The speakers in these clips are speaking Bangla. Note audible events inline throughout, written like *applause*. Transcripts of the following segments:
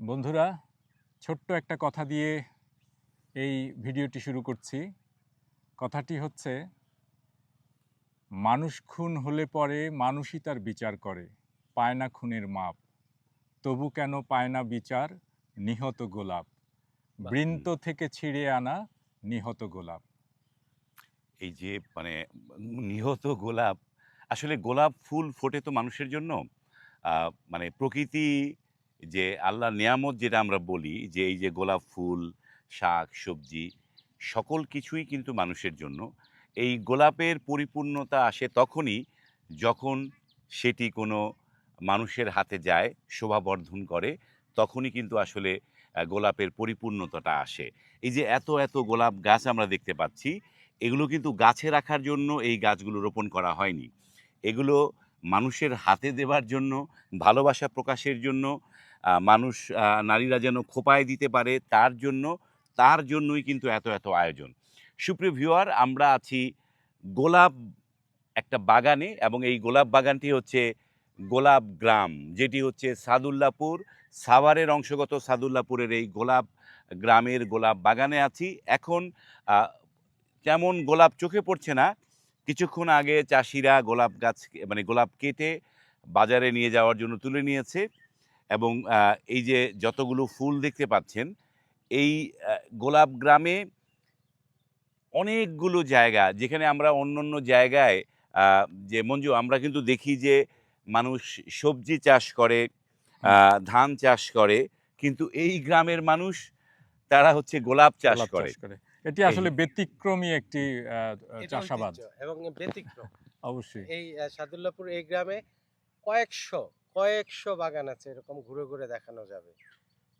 বন্ধুরা ছোট্ট একটা কথা দিয়ে এই ভিডিওটি শুরু করছি। কথাটি হচ্ছে মানুষ খুন হলে পরে মানুষই তার বিচার করে পায় না খুনের মাপ। তবু কেন পায় না বিচার? নিহত গোলাপ। বৃন্ত থেকে ছিঁড়ে আনা নিহত গোলাপ। এই যে মানে নিহত গোলাপ আসলে গোলাপ ফুল ফোটে তো মানুষের জন্য। মানে প্রকৃতি যে আল্লাহ নিয়ামত যেটা আমরা বলি যে এই যে গোলাপ ফুল, শাক, সবজি সকল কিছুই কিন্তু মানুষের জন্য। এই গোলাপের পরিপূর্ণতা আসে তখনই যখন সেটি কোনো মানুষের হাতে যায় শোভাবর্ধন করে, তখনই কিন্তু আসলে গোলাপের পরিপূর্ণতাটা আসে। এই যে এত এত গোলাপ গাছ আমরা দেখতে পাচ্ছি, এগুলো কিন্তু গাছে রাখার জন্য এই গাছগুলো রোপণ করা হয়নি। এগুলো মানুষের হাতে দেবার জন্য, ভালোবাসা প্রকাশের জন্য মানুষ নারীরা যেন খোপায় দিতে পারে তার জন্য, তার জন্যই কিন্তু এত এত আয়োজন। সুপ্রিয় ভিউয়ার, আমরা আছি গোলাপ একটা বাগানে এবং এই গোলাপ বাগানটি হচ্ছে গোলাপ গ্রাম। যেটি হচ্ছে সাদুল্লাপুর, সাভারের অংশগত সাদুল্লাপুরের এই গোলাপ গ্রামের গোলাপ বাগানে আছি। এখন তেমন গোলাপ চোখে পড়ছে না। কিছুক্ষণ আগে চাষিরা গোলাপ গাছ মানে গোলাপ কেটে বাজারে নিয়ে যাওয়ার জন্য তুলে নিয়েছে। এবং এই যে যতগুলো ফুল দেখতে পাচ্ছেন এই গোলাপ গ্রামে অনেকগুলো জায়গা যেখানে আমরা অন্য অন্য জায়গায় আহ, যে মঞ্জু আমরা কিন্তু দেখি যে মানুষ সবজি চাষ করে ধান চাষ করে কিন্তু এই গ্রামের মানুষ তারা হচ্ছে গোলাপ চাষ করে। এটি আসলে ব্যতিক্রমী একটি আহ, চাষাবাদ। এবং ব্যতিক্রম। অবশ্যই। এই সাদুল্লাপুর এই গ্রামে কয়েকশো কয়েকশো বাগান আছে, এরকম ঘুরে ঘুরে দেখানো যাবে।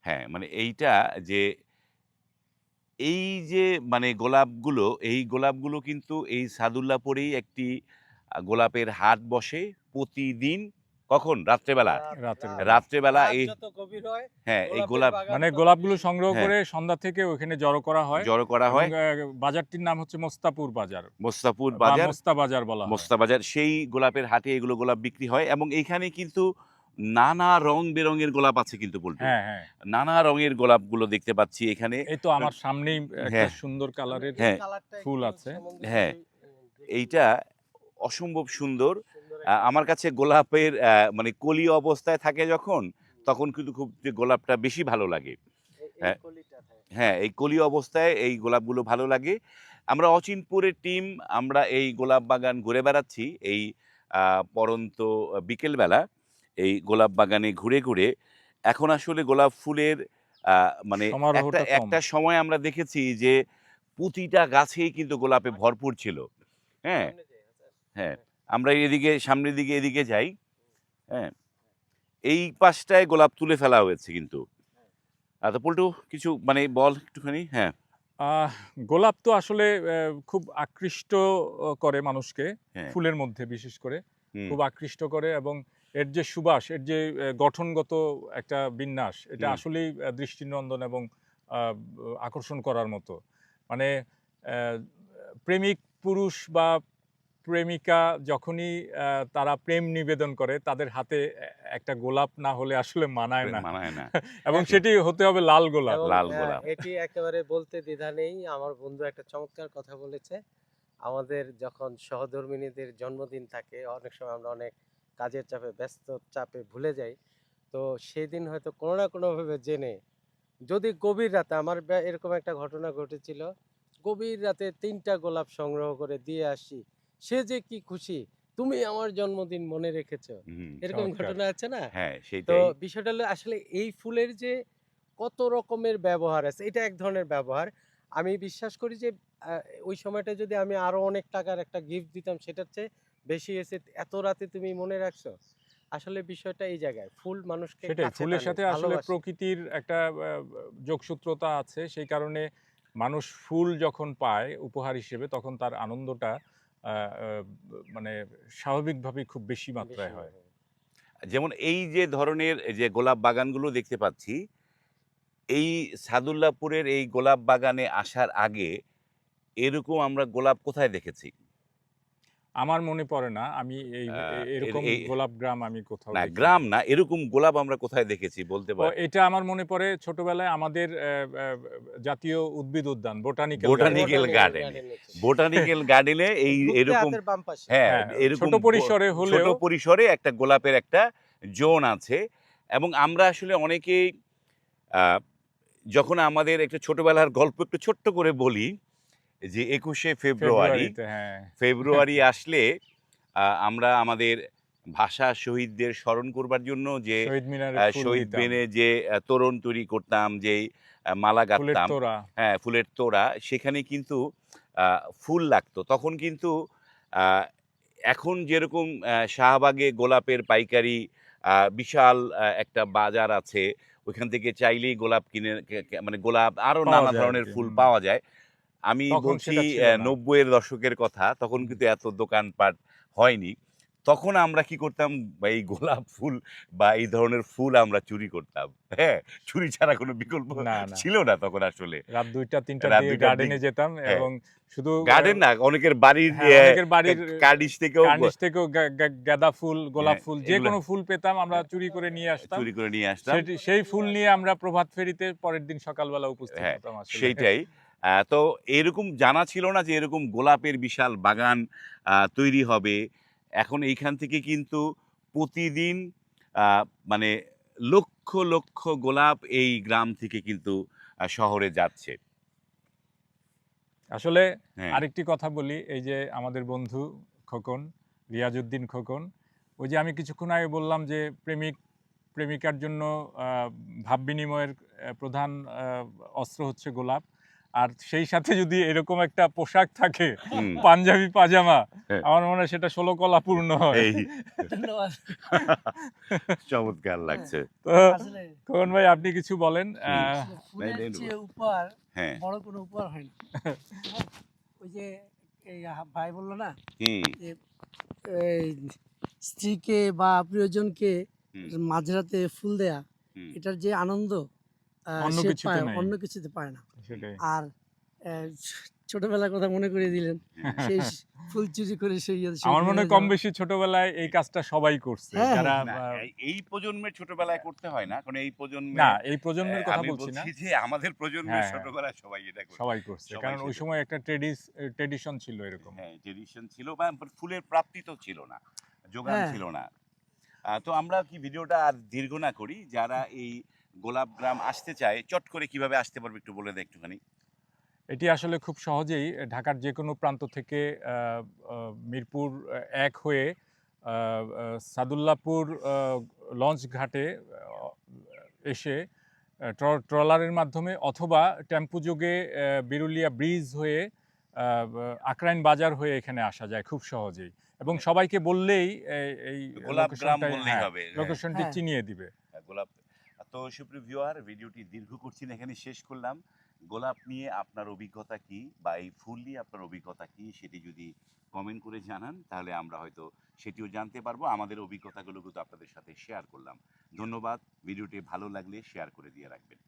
হ্যাঁ মানে এইটা যে এই যে মানে গোলাপগুলো, এই গোলাপগুলো কিন্তু এই সাদুল্লাপুরেই একটি গোলাপের হাট বসে প্রতিদিন কখন? রাত্রেবেলা? রাতের বেলা। রাত্রেবেলা রাত এই হয় হ্যাঁ এই গোলাপ মানে গোলাপগুলো সংগ্রহ হ্যাঁ। করে সন্ধ্যা থেকে ওখানে জড়ো করা হয়। জড়ো করা হয়। বাজারটির নাম হচ্ছে মোস্তাপুর বাজার। মোস্তাপুর বাজার। মোস্তা বাজার বলা মোস্তা বাজার। সেই গোলাপের হাটে এগুলো গোলাপ বিক্রি হয় এবং এইখানে কিন্তু নানা রং বেরঙের গোলাপ আছে কিন্তু বলতে হ্যাঁ হ্যাঁ। নানা রঙের গোলাপগুলো দেখতে পাচ্ছি এখানে। এই তো আমার সামনেই একটা হ্যাঁ। সুন্দর কালারের হ্যাঁ। ফুল আছে। হ্যাঁ। এইটা অসম্ভব সুন্দর। আমার কাছে গোলাপের আহ, মানে কলি অবস্থায় থাকে যখন তখন কিন্তু খুব যে গোলাপটা বেশি ভালো লাগে। হ্যাঁ। হ্যাঁ এই কলি অবস্থায় এই গোলাপগুলো ভালো লাগে। আমরা অচিনপুরের টিম আমরা এই গোলাপ বাগান ঘুরে বেড়াচ্ছি এই আহ, পরন্ত বিকেলবেলা এই গোলাপ বাগানে ঘুরে ঘুরে। এখন আসলে গোলাপ ফুলের আহ, মানে একটা একটা সময় আমরা দেখেছি যে প্রতিটা গাছেই কিন্তু গোলাপে ভরপুর ছিল। হ্যাঁ। সামনে যে আছে। হ্যাঁ। আমরা এদিকে সামনের দিকে এদিকে যাই হ্যাঁ। এই পাশটায় গোলাপ তুলে ফেলা হয়েছে কিন্তু। আচ্ছা পল্টু কিছু মানে বল একটুখানি হ্যাঁ। আহ, গোলাপ তো আসলে খুব আকৃষ্ট করে মানুষকে হ্যাঁ। ফুলের মধ্যে বিশেষ করে। খুব আকৃষ্ট করে এবং এর যে সুবাস এর যে গঠনগত একটা বিন্যাস এটা আসলেই দৃষ্টিনন্দন এবং আহ, আকর্ষণ করার মতো। মানে আহ, প্রেমিক পুরুষ বা প্রেমিকা যখনই তারা প্রেম নিবেদন করে তাদের হাতে একটা গোলাপ না হলে আসলে মানায় না। মানায় না। *laughs* এবং সেটি হতে হবে লাল গোলাপ। লাল গোলাপ। এটি একেবারে বলতে দ্বিধা নেই। আমার বন্ধু একটা চমৎকার কথা বলেছে। আমাদের যখন সহধর্মিনীদের জন্মদিন থাকে অনেক সময় আমরা অনেক কাজের চাপে ব্যস্ত চাপে ভুলে যাই। তো সেই দিন হয়তো কোনো না কোনোভাবে জেনে যদি গভীর রাতে আমার এরকম একটা ঘটনা ঘটেছিল গভীর রাতে তিনটা গোলাপ সংগ্রহ করে দিয়ে আসি। সে যে কি খুশি তুমি আমার জন্মদিন মনে রেখেছো। এরকম ঘটনা আছে না? হ্যাঁ তো বিষয়টা হলো আসলে এই ফুলের যে কত রকমের ব্যবহার আছে এটা এক ধরনের ব্যবহার। আমি বিশ্বাস করি যে ওই সময়টা যদি আমি আরও অনেক টাকার একটা গিফট দিতাম সেটার চেয়ে বেশি এসে এত রাতে তুমি মনে রাখছো? আসলে বিষয়টা এই জায়গায় ফুল মানুষকে সেটাই ফুলের সাথে আসলে প্রকৃতির একটা যোগসূত্রতা আছে সেই কারণে মানুষ ফুল যখন পায় উপহার হিসেবে তখন তার আনন্দটা মানে স্বাভাবিকভাবে খুব বেশি মাত্রায় হয়। যেমন এই যে ধরনের যে গোলাপ বাগানগুলো দেখতে পাচ্ছি এই সাদুল্লাপুরের এই গোলাপ বাগানে আসার আগে এরকম আমরা গোলাপ কোথায় দেখেছি? আমার মনে পড়ে না আমি এই এরকম গোলাপ গ্রাম আমি কোথাও না গ্রাম না এরকম গোলাপ আমরা কোথায় দেখেছি বলতে পারি এটা আমার মনে পড়ে ছোটবেলায় আমাদের আহ, আহ, জাতীয় উদ্ভিদ উদ্যান বোটানিক্যাল Botanical garden. বোটানিক্যাল গার্ডেনে *laughs* এই এরকম হ্যাঁ হ্যাঁ, এরকম ছোট পরিসরে হলেও- ছোট পরিসরে একটা গোলাপের একটা জোন আছে এবং আমরা আসলে অনেকেই আহ, যখন আমাদের একটা ছোটবেলার গল্প একটু ছোট্ট করে বলি যে একুশে ফেব্রুয়ারি হ্যাঁ। ফেব্রুয়ারি *laughs* আসলে আমরা আমাদের ভাষা শহীদদের স্মরণ করবার জন্য যে শহীদ। বেনে যে তোরণ তৈরি করতাম আহ, মালা গাঁথতাম হ্যাঁ ফুলের তোড়া সেখানে কিন্তু ফুল লাগতো। তখন কিন্তু আহ, এখন যেরকম শাহবাগে গোলাপের পাইকারি আহ, বিশাল একটা বাজার আছে ওইখান থেকে চাইলেই গোলাপ কিনে মানে গোলাপ আরও পাওয়া নানা ধরনের ফুল পাওয়া যায়। আমি বলছি নব্বইয়ের দশকের কথা তখন কিন্তু এত দোকানপাট হয়নি। তখন আমরা কি করতাম এই গোলাপ ফুল বা এই ধরনের ফুল আমরা চুরি করতাম হ্যাঁ? চুরি ছাড়া কোনো বিকল্প ছিল না তখন আসলে। রাত দুইটা তিনটা গার্ডেনে যেতাম হ্যাঁ। এবং শুধু গার্ডেন না অনেকের বাড়ির হ্যাঁ, অনেকের বাড়ির কার্নিশ থেকেও কার্নিশ থেকেও গাঁদা ফুল গোলাপ হ্যাঁ, ফুল যে কোনো ফুল পেতাম আমরা চুরি করে নিয়ে আসতাম। চুরি করে নিয়ে আসতাম। সেই ফুল নিয়ে আমরা প্রভাত ফেরিতে পরের দিন সকালবেলা উপস্থিত হ্যাঁ, হতাম সেইটাই। তো এরকম জানা ছিল না যে এরকম গোলাপের বিশাল বাগান তৈরি হবে। এখন এইখান থেকে কিন্তু প্রতিদিন মানে লক্ষ লক্ষ গোলাপ এই গ্রাম থেকে কিন্তু শহরে যাচ্ছে। আসলে হ্যাঁ। আরেকটি কথা বলি এই যে আমাদের বন্ধু খোকন রিয়াজউদ্দিন খোকন ওই যে আমি কিছুক্ষণ আগে বললাম যে প্রেমিক প্রেমিকার জন্য ভাব বিনিময়ের প্রধান অস্ত্র হচ্ছে গোলাপ। আর সেই সাথে যদি এরকম একটা পোশাক থাকে পাঞ্জাবি পাজামা হ্যাঁ। আমার মনে হয় সেটা ষোলো কলা পূর্ণ হয়। চমৎকার লাগছে। তো আসলে খোকন ভাই আপনি কিছু বলেন? চেয়ে উপহার হ্যাঁ। বড় কোনো উপহার হয় না। ওই যে ভাই বলল না? যে এই স্ত্রীকে বা প্রিয়জনকে মাঝরাতে ফুল দেয়া এটার যে আনন্দ অন্য কিছুতে পায় অন্য কিছুতে পায় না। আর ছোটবেলার কথা মনে করে দিলেন। সেই *laughs* ফুল চুরি করে সেই ইয়ে- আমার মনে কম বেশি ছোটবেলায় এই কাজটা সবাই করছে। হ্যাঁ, যারা এই- প্রজন্মের ছোটবেলায় করতে হয় না। কারণ এই প্রজন্মে না এই প্রজন্মের কথা আমি বলছি না। যে আমাদের প্রজন্মের হ্যাঁ, হ্যাঁ। ছোটবেলায় সবাই এটা সবাই করছে। কারণ ওই সময় একটা ট্রেডিশন ছিল এরকম। হ্যাঁ ট্রেডিশন ছিল বা ফুলের প্রাপ্তি তো ছিল না। যোগান। ছিল না। তো আমরা কি ভিডিওটা আর দীর্ঘ না করি? যারা এই গোলাপ গ্রাম আসতে চায়, চট করে কীভাবে আসতে পারবে একটু বলে দেয় একটুখানি। এটি আসলে খুব সহজেই ঢাকার যে কোনো প্রান্ত থেকে মিরপুর এক হয়ে সাদুল্লাপুর লঞ্চ ঘাটে এসে ট্র- ট্রলারের মাধ্যমে অথবা টেম্পু যোগে বিরুলিয়া ব্রিজ হয়ে আকরাইন বাজার হয়ে এখানে আসা যায় খুব সহজেই। এবং সবাইকে বললেই এই- এই গোলাপ গ্রাম লোকেশনটাই- বললেই হ্যাঁ, হ্যাঁ, লোকেশনটি হ্যাঁ। চিনিয়ে দিবে। গোলাপ তো সুপ্রিয় ভিউয়ার ভিডিওটি দীর্ঘ করছি না এখানে শেষ করলাম। গোলাপ নিয়ে আপনার অভিজ্ঞতা কি বা এই ফুল নিয়ে আপনার অভিজ্ঞতা কি সেটি যদি কমেন্ট করে জানান তাহলে আমরা হয়তো সেটিও জানতে পারব। আমাদের অভিজ্ঞতাগুলো কিন্তু আপনাদের সাথে শেয়ার করলাম। ধন্যবাদ ভিডিওটি ভালো লাগলে শেয়ার করে দিয়ে রাখবেন।